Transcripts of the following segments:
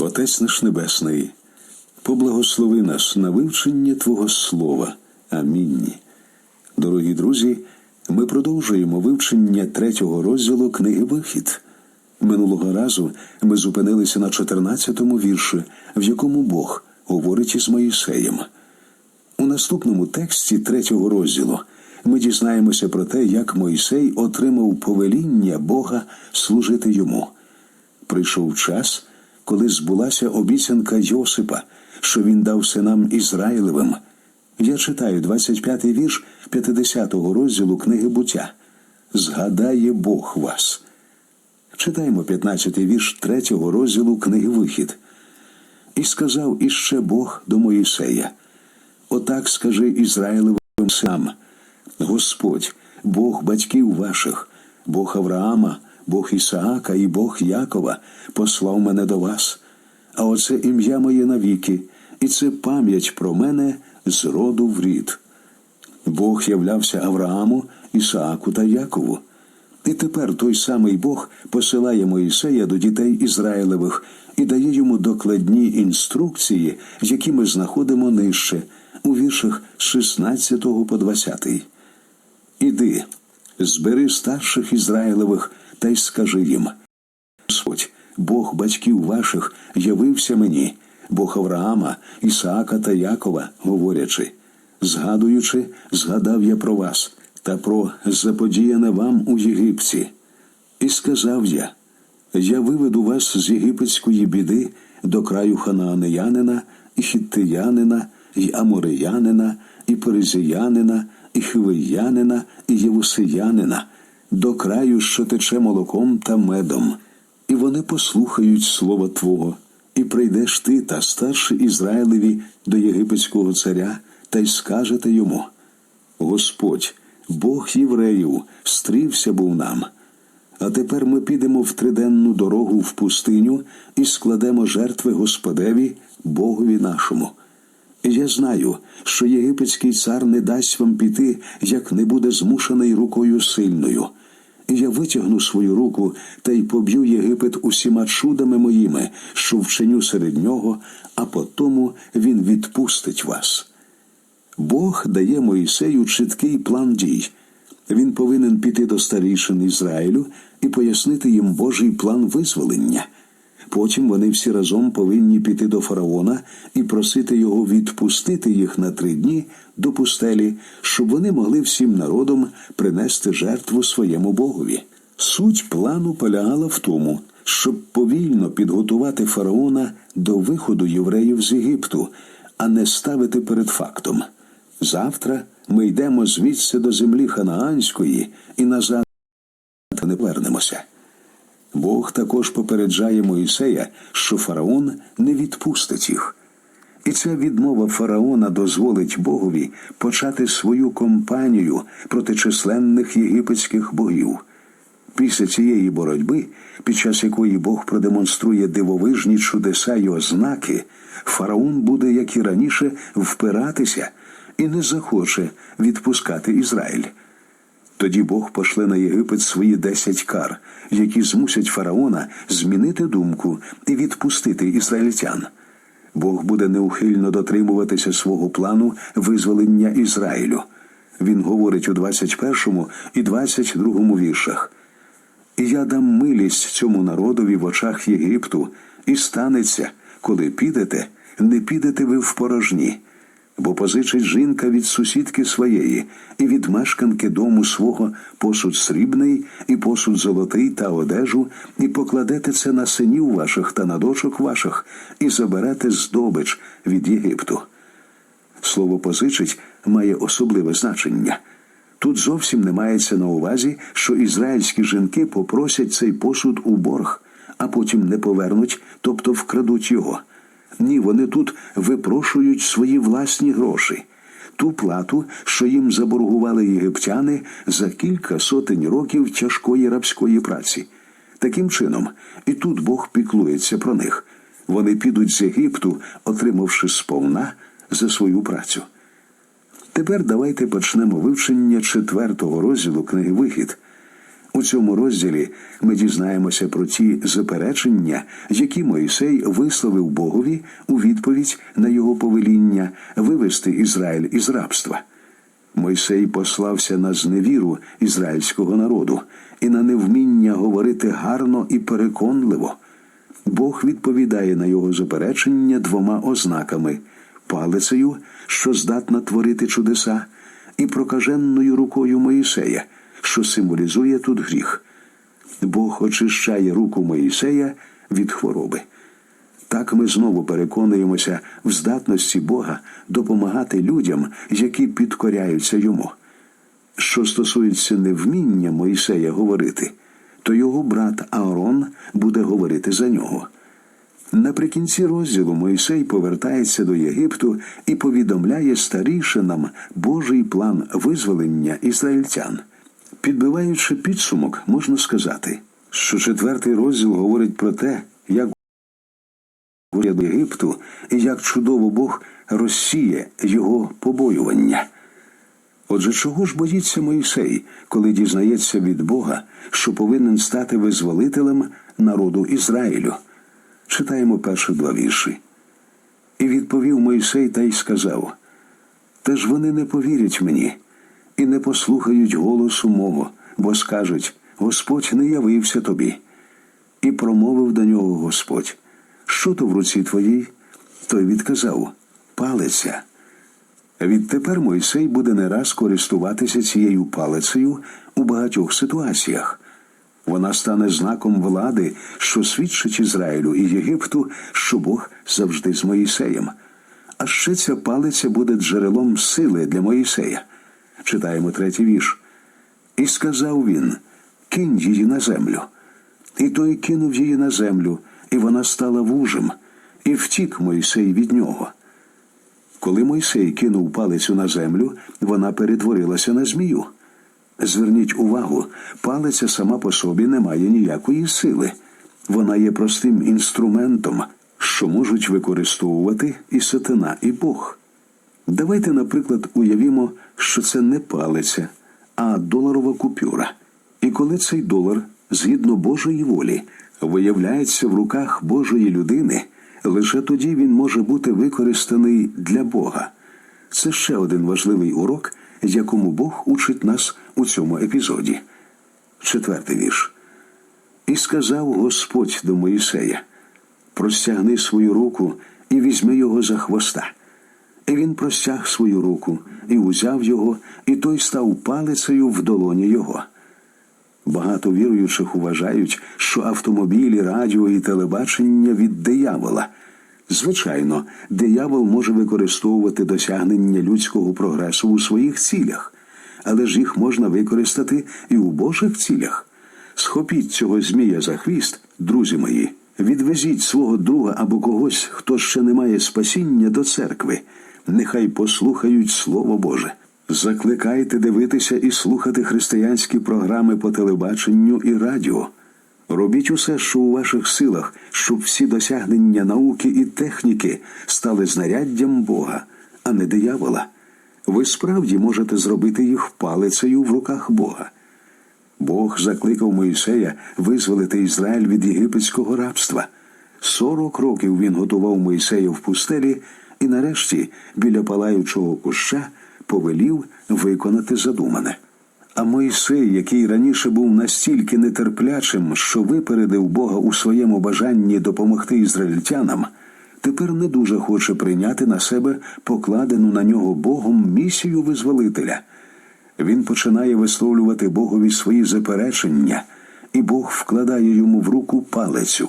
Отець наш Небесний, поблагослови нас на вивчення Твого Слова. Амінь. Дорогі друзі, ми продовжуємо вивчення третього розділу книги Вихід. Минулого разу ми зупинилися на 14-му вірші, в якому Бог говорить із Моїсеєм. У наступному тексті третього розділу ми дізнаємося про те, як Мойсей отримав повеління Бога служити йому. Прийшов час, коли збулася обіцянка Йосипа, що він дав синам Ізраїлевим. Я читаю 25-й вірш 50-го розділу книги буття. Згадає Бог вас. Читаємо 15-й вірш 3-го розділу книги Вихід. І сказав іще Бог до Моїсея: Отак скажи Ізраїлевим сам, Господь, Бог батьків ваших, Бог Авраама, Бог Ісаака і Бог Якова послав мене до вас. А оце ім'я моє навіки, і це пам'ять про мене з роду в рід. Бог являвся Аврааму, Ісааку та Якову. І тепер той самий Бог посилає Моїсея до дітей Ізраїлевих і дає йому докладні інструкції, які ми знаходимо нижче, у віршах 16 по 20. Іди, збери старших Ізраїлевих та й скажи їм. Господь, Бог батьків ваших, явився мені, Бог Авраама, Ісаака та Якова, говорячи, згадуючи, згадав я про вас та про заподіяне вам у Єгипті. І сказав я: Я виведу вас з єгипетської біди до краю ханаанеянина, і хіттиянина, і амореянина, і перезіянина, і хивиянина, і євусиянина, до краю, що тече молоком та медом. І вони послухають слова Твого, і прийдеш ти та старший Ізраїлеві до єгипетського царя, та й скажете йому: Господь, Бог євреїв, стрівся був нам. А тепер ми підемо в триденну дорогу в пустиню і складемо жертви Господеві, Богові нашому. Я знаю, що єгипетський цар не дасть вам піти, як не буде змушений рукою сильною. Я витягну свою руку та й поб'ю Єгипет усіма чудами моїми, що вчиню серед нього, а потому він відпустить вас. Бог дає Моїсею чіткий план дій. Він повинен піти до старішин Ізраїлю і пояснити їм Божий план визволення. Потім вони всі разом повинні піти до фараона і просити його відпустити їх на три дні до пустелі, щоб вони могли всім народом принести жертву своєму Богові. Суть плану полягала в тому, щоб повільно підготувати фараона до виходу євреїв з Єгипту, а не ставити перед фактом. Завтра ми йдемо звідси до землі ханаанської і назад. Бог також попереджає Моїсея, що фараон не відпустить їх. І ця відмова фараона дозволить Богові почати свою кампанію проти численних єгипетських богів. Після цієї боротьби, під час якої Бог продемонструє дивовижні чудеса й ознаки, фараон буде, як і раніше, впиратися і не захоче відпускати Ізраїль. Тоді Бог пошле на Єгипет свої десять кар, які змусять фараона змінити думку і відпустити ізраїльтян. Бог буде неухильно дотримуватися свого плану визволення Ізраїлю. Він говорить у 21 і 22 віршах. І я дам милість цьому народові в очах Єгипту, і станеться, коли підете, не підете ви в порожні бо позичить жінка від сусідки своєї, і від мешканки дому свого посуд срібний, і посуд золотий та одежу, і покладете це на синів ваших та на дочок ваших, і заберете здобич від Єгипту. Слово позичить має особливе значення. Тут зовсім не мається на увазі, що ізраїльські жінки попросять цей посуд у борг, а потім не повернуть, тобто вкрадуть його. Ні, вони тут випрошують свої власні гроші, ту плату, що їм заборгували єгиптяни за кілька сотень років тяжкої рабської праці. Таким чином, і тут Бог піклується про них. Вони підуть з Єгипту, отримавши сповна за свою працю. Тепер давайте почнемо вивчення четвертого розділу книги Вихід. У цьому розділі ми дізнаємося про ті заперечення, які Моїсей висловив Богові у відповідь на його повеління вивести Ізраїль із рабства. Мойсей послався на зневіру ізраїльського народу і на невміння говорити гарно і переконливо. Бог відповідає на його заперечення двома ознаками палицею, що здатна творити чудеса, і прокаженною рукою Моїсея, що символізує тут гріх. Бог очищає руку Моїсея від хвороби. Так ми знову переконуємося в здатності Бога допомагати людям, які підкоряються йому. Що стосується невміння Моїсея говорити, то його брат Аарон буде говорити за нього. Наприкінці розділу Мойсей повертається до Єгипту і повідомляє старішинам Божий план визволення ізраїльтян. Підбиваючи підсумок, можна сказати, що четвертий розділ говорить про те, як уряд Єгипту і як чудово Бог розсіє його побоювання. Отже, чого ж боїться Моїсей, коли дізнається від Бога, що повинен стати визволителем народу Ізраїлю? Читаємо перші два вірші. І відповів Мойсей та й сказав: Та вони не повірять мені і не послухають голосу мого, бо скажуть: Господь не явився тобі. І промовив до нього Господь: Що то в руці твоїй? Той відказав Палиця. Відтепер Мойсей буде не раз користуватися цією палицею у багатьох ситуаціях. Вона стане знаком влади, що свідчить Ізраїлю і Єгипту, що Бог завжди з Моїсеєм. А ще ця палиця буде джерелом сили для Моїсея. Читаємо третій вірш. І сказав він: кинь її на землю. І той кинув її на землю, і вона стала вужем, і втік Мойсей від нього. Коли Мойсей кинув палицю на землю, вона перетворилася на змію. Зверніть увагу, палиця сама по собі не має ніякої сили. Вона є простим інструментом, що можуть використовувати і сатана, і Бог. Давайте, наприклад, уявімо, що це не палиця, а доларова купюра. І коли цей долар, згідно Божої волі, виявляється в руках Божої людини, лише тоді він може бути використаний для Бога. Це ще один важливий урок, якому Бог учить нас у цьому епізоді. Четвертий вірш. І сказав Господь до Моїсея: простягни свою руку і візьми його за хвоста. І він простяг свою руку і узяв його, і той став палицею в долоні його. Багато віруючих вважають, що автомобілі, радіо і телебачення від диявола. Звичайно, диявол може використовувати досягнення людського прогресу у своїх цілях, але ж їх можна використати і у Божих цілях. Схопіть цього змія за хвіст, друзі мої, відвезіть свого друга або когось, хто ще не має спасіння до церкви. Нехай послухають Слово Боже. Закликайте дивитися і слухати християнські програми по телебаченню і радіо. Робіть усе, що у ваших силах, щоб всі досягнення науки і техніки стали знаряддям Бога, а не диявола. Ви справді можете зробити їх палицею в руках Бога. Бог закликав Моїсея визволити Ізраїль від єгипетського рабства. Сорок років він готував Моїсея в пустелі і, нарешті, біля палаючого куща повелів виконати задумане. А Мойсей, який раніше був настільки нетерплячим, що випередив Бога у своєму бажанні допомогти ізраїльтянам, тепер не дуже хоче прийняти на себе покладену на нього Богом місію визволителя. Він починає висловлювати Богові свої заперечення, і Бог вкладає йому в руку палицю.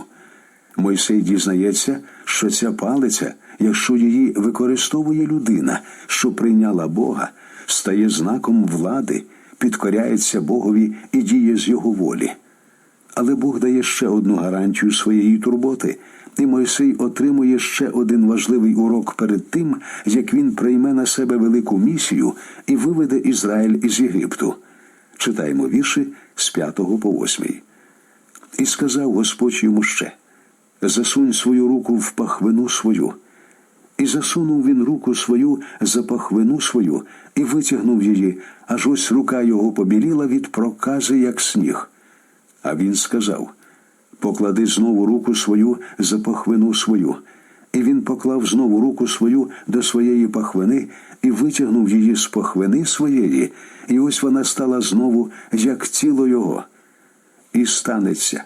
Мойсей дізнається, що ця палиця, якщо її використовує людина, що прийняла Бога, стає знаком влади, підкоряється Богові і діє з його волі. Але Бог дає ще одну гарантію своєї турботи, і Мойсей отримує ще один важливий урок перед тим, як він прийме на себе велику місію і виведе Ізраїль із Єгипту. Читаємо вірші з 5 по 8. І сказав Господь йому ще засунь свою руку в пахвину свою. І засунув він руку свою за пахвину свою і витягнув її, аж ось рука його побіліла від прокази, як сніг. А він сказав: Поклади знову руку свою за пахвину свою. І він поклав знову руку свою до своєї пахвини і витягнув її з пахвини своєї, і ось вона стала знову, як тіло його. І станеться,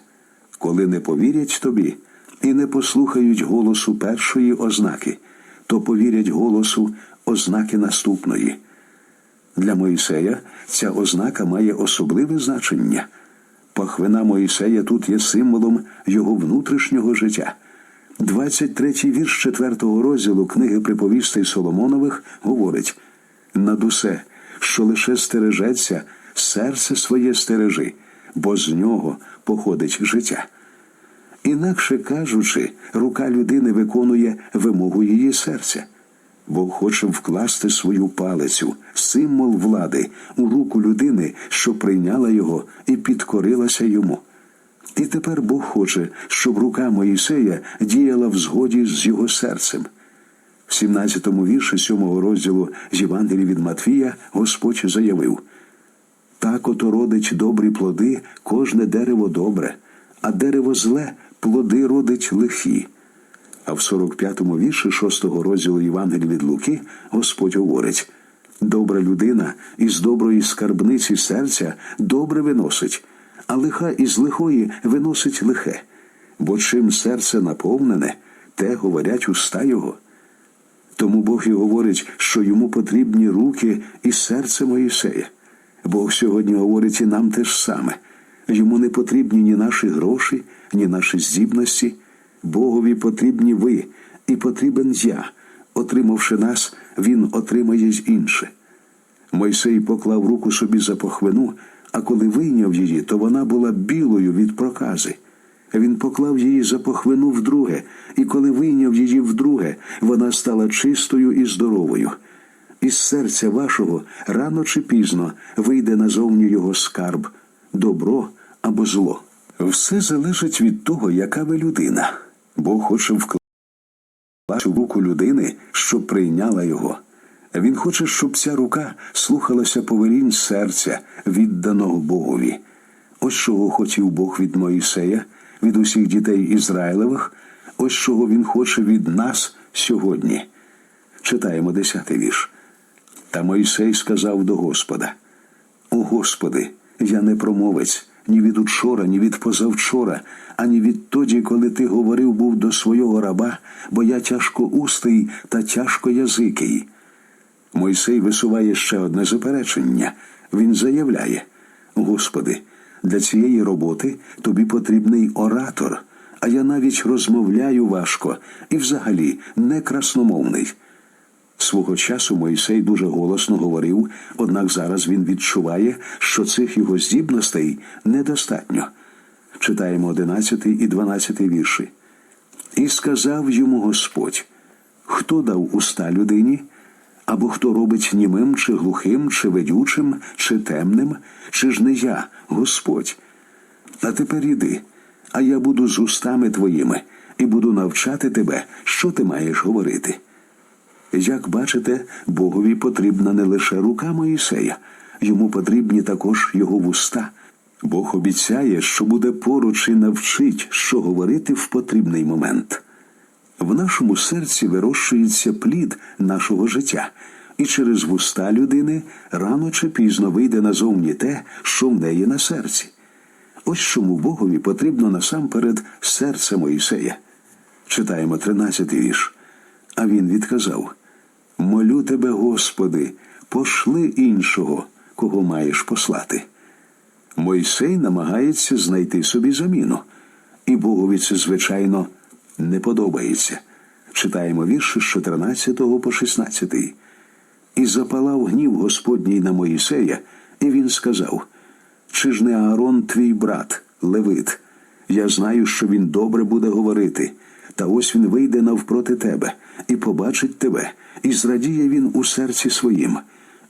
коли не повірять тобі і не послухають голосу першої ознаки, то повірять голосу ознаки наступної. Для Моїсея ця ознака має особливе значення. Пахвина Моїсея тут є символом його внутрішнього життя. 23-й вірш 4-го розділу книги приповістей Соломонових говорить: над усе, що лише стережеться, серце своє стережи, бо з нього походить життя. Інакше кажучи, рука людини виконує вимогу її серця. Бог хоче вкласти свою палицю, символ влади, у руку людини, що прийняла його і підкорилася йому. І тепер Бог хоче, щоб рука Моїсея діяла в згоді з його серцем. В 17-му вірші 7-го розділу з Євангелії від Матфія Господь заявив: так ото родить добрі плоди, кожне дерево добре, а дерево зле плоди родить лихі. А в 45-му вірші 6-го розділу Євангелії від Луки Господь говорить: добра людина із доброї скарбниці серця добре виносить, а лиха із лихої виносить лихе. Бо чим серце наповнене, те говорять уста його. Тому Бог і говорить, що йому потрібні руки і серце Моїсея. Бог сьогодні говорить і нам те ж саме. Йому не потрібні ні наші гроші, ні наші здібності. Богові потрібні ви, і потрібен я. Отримавши нас, він отримає й інше. Мойсей поклав руку собі за похвину, а коли вийняв її, то вона була білою від прокази. Він поклав її за похвину вдруге, і коли вийняв її вдруге, вона стала чистою і здоровою. Із серця вашого рано чи пізно вийде назовні його скарб, добро або зло. Все залежить від того, яка ви людина. Бог хоче вкласти в руку людини, щоб прийняла його. Він хоче, щоб ця рука слухалася повелінь серця, відданого Богові. Ось чого хотів Бог від Моїсея, від усіх дітей Ізраїлевих, ось чого він хоче від нас сьогодні. Читаємо десятий вірш. Та Мойсей сказав до Господа: О Господи, я не промовець ні від учора, ні від позавчора, ані відтоді, коли ти говорив був до свого раба, бо я тяжкоустий та тяжкоязикий. Мойсей висуває ще одне заперечення. Він заявляє: Господи, для цієї роботи тобі потрібний оратор, а я навіть розмовляю важко і взагалі не красномовний. Свого часу Мойсей дуже голосно говорив, однак зараз він відчуває, що цих його здібностей недостатньо. Читаємо 11 і 12 вірші. І сказав йому Господь: хто дав уста людині? Або хто робить німим, чи глухим, чи ведючим, чи темним, чи ж не я, Господь? А тепер іди, а я буду з устами твоїми і буду навчати тебе, що ти маєш говорити. Як бачите, Богові потрібна не лише рука Моїсея, йому потрібні також його вуста. Бог обіцяє, що буде поруч і навчить, що говорити в потрібний момент. В нашому серці вирощується плід нашого життя, і через вуста людини рано чи пізно вийде назовні те, що в неї на серці. Ось чому Богові потрібно насамперед серце Моїсея. Читаємо 13 вірш. А він відказав: Молю тебе, Господи, пошли іншого, кого маєш послати. Мойсей намагається знайти собі заміну, і Богові це, звичайно, не подобається. Читаємо вірші з 14 по 16. І запалав гнів Господній на Моїсея, і він сказав: Чи ж не Аарон твій брат, Левит? Я знаю, що він добре буде говорити. Та ось він вийде навпроти тебе і побачить тебе, і зрадіє він у серці своїм.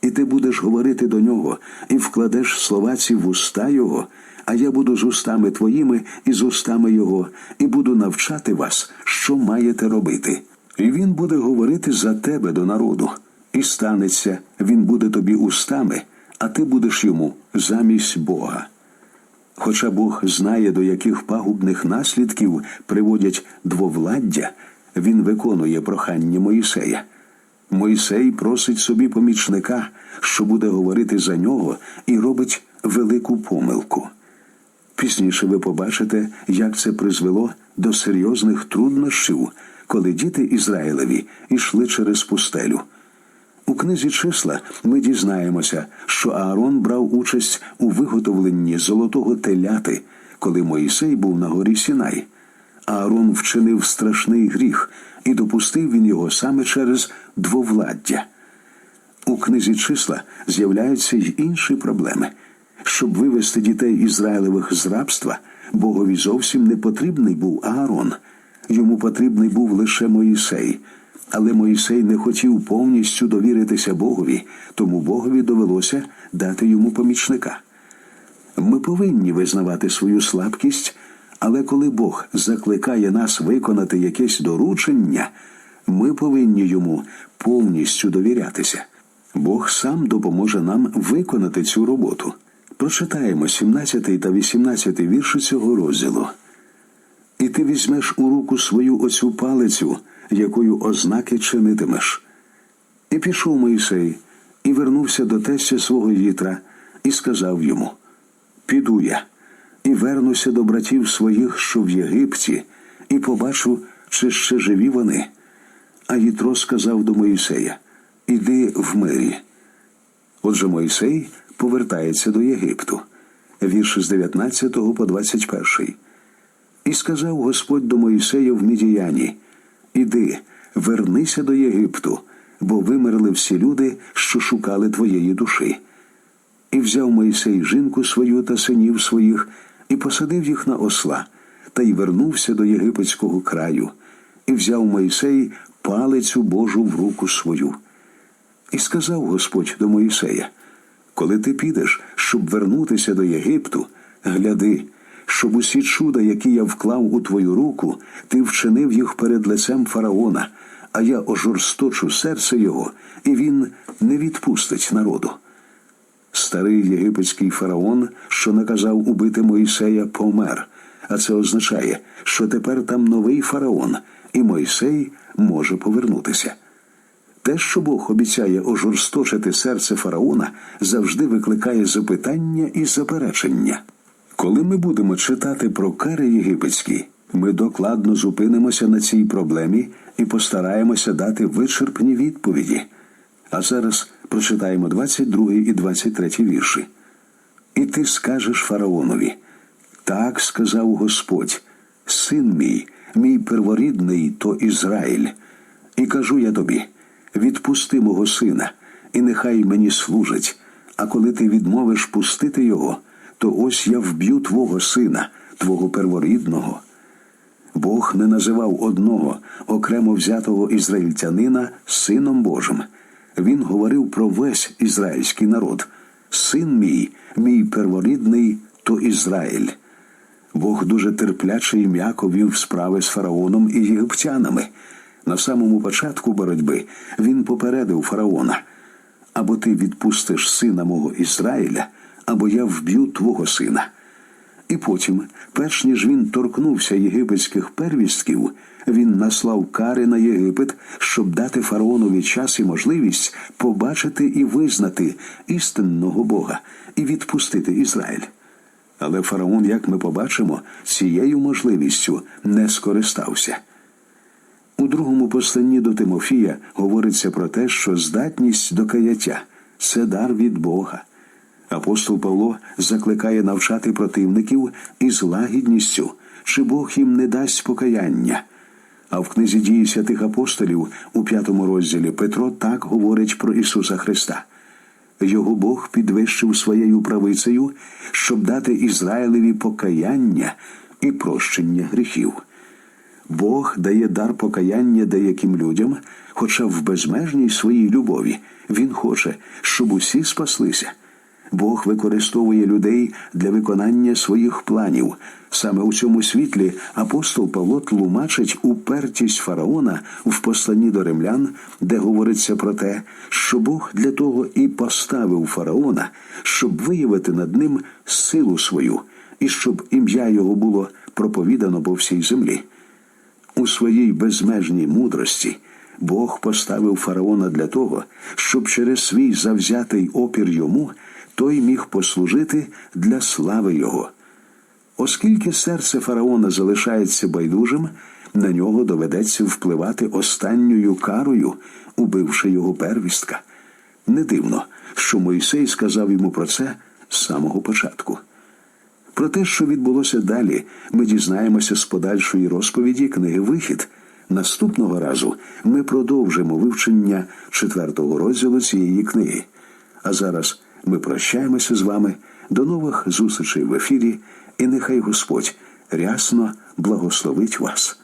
І ти будеш говорити до нього, і вкладеш слова ці в уста його, а я буду з устами твоїми і з устами його, і буду навчати вас, що маєте робити. І він буде говорити за тебе до народу, і станеться, він буде тобі устами, а ти будеш йому замість Бога. Хоча Бог знає, до яких пагубних наслідків приводять двовладдя, він виконує прохання Моїсея. Мойсей просить собі помічника, що буде говорити за нього, і робить велику помилку. Пізніше ви побачите, як це призвело до серйозних труднощів, коли діти Ізраїлеві йшли через пустелю. У книзі числа ми дізнаємося, що Аарон брав участь у виготовленні золотого теляти, коли Моїсей був на горі Сінай. Аарон вчинив страшний гріх, і допустив він його саме через двовладдя. У книзі числа з'являються й інші проблеми. Щоб вивести дітей Ізраїлевих з рабства, Богові зовсім не потрібний був Аарон. Йому потрібний був лише Моїсей. Але Моїсей не хотів повністю довіритися Богові, тому Богові довелося дати йому помічника. Ми повинні визнавати свою слабкість, але коли Бог закликає нас виконати якесь доручення, ми повинні йому повністю довірятися. Бог сам допоможе нам виконати цю роботу. Прочитаємо 17 та 18 вірші цього розділу. І ти візьмеш у руку свою оцю палицю, якою ознаки чинитимеш. І пішов Моїсей, і вернувся до тестя свого вітра, і сказав йому: Піду я, і вернуся до братів своїх, що в Єгипті, і побачу, чи ще живі вони. А Єтро сказав до Моїсея: Іди в мирі. Отже, Мойсей повертається до Єгипту. Вірш з 19 по 21. І сказав Господь до Моїсея в Мідіяні: Іди, вернися до Єгипту, бо вимерли всі люди, що шукали твоєї душі. І взяв Моїсей жінку свою та синів своїх, і посадив їх на осла, та й вернувся до єгипетського краю, і взяв Моїсей палицю Божу в руку свою. І сказав Господь до Моїсея: Коли ти підеш, щоб вернутися до Єгипту, гляди, щоб усі чуда, які я вклав у твою руку, ти вчинив їх перед лицем фараона, а я ожорсточу серце його, і він не відпустить народу. Старий єгипетський фараон, що наказав убити Моїсея, помер. А це означає, що тепер там новий фараон, і Мойсей може повернутися. Те, що Бог обіцяє ожорсточити серце фараона, завжди викликає запитання і заперечення. Коли ми будемо читати про кари єгипетські, ми докладно зупинимося на цій проблемі і постараємося дати вичерпні відповіді. А зараз прочитаємо 22 і 23 вірші. І ти скажеш фараонові: так сказав Господь, син мій, мій перворідний то Ізраїль. І кажу я тобі: відпусти мого сина, і нехай мені служить. А коли ти відмовиш пустити його, то ось я вб'ю твого сина, твого перворідного. Бог не називав одного окремо взятого ізраїльтянина сином Божим. Він говорив про весь ізраїльський народ. Син мій, мій перворідний, то Ізраїль. Бог дуже терпляче і м'яко вів справи з фараоном і єгиптянами. На самому початку боротьби він попередив фараона або ти відпустиш сина мого Ізраїля, або я вб'ю твого сина. І потім, перш ніж він торкнувся єгипетських первістків, він наслав кари на Єгипет, щоб дати фараонові час і можливість побачити і визнати істинного Бога і відпустити Ізраїль. Але фараон, як ми побачимо, цією можливістю не скористався. У другому посланні до Тимофія говориться про те, що здатність до каяття це дар від Бога. Апостол Павло закликає навчати противників із лагідністю, чи Бог їм не дасть покаяння. А в книзі дії святих апостолів у п'ятому розділі Петро так говорить про Ісуса Христа. Його Бог підвищив своєю правицею, щоб дати Ізраїлеві покаяння і прощення гріхів. Бог дає дар покаяння деяким людям, хоча в безмежній своїй любові Він хоче, щоб усі спаслися. Бог використовує людей для виконання своїх планів. Саме у цьому світлі апостол Павло тлумачить упертість фараона в посланні до римлян, де говориться про те, що Бог для того і поставив фараона, щоб виявити над ним силу свою і щоб ім'я його було проповідано по всій землі. У своїй безмежній мудрості Бог поставив фараона для того, щоб через свій завзятий опір йому той міг послужити для слави його. Оскільки серце фараона залишається байдужим, на нього доведеться впливати останньою карою, убивши його первістка. Не дивно, що Мойсей сказав йому про це з самого початку. Про те, що відбулося далі, ми дізнаємося з подальшої розповіді книги Вихід. Наступного разу ми продовжимо вивчення четвертого розділу цієї книги. А зараз ми прощаємося з вами. До нових зустрічей в ефірі, і нехай Господь рясно благословить вас.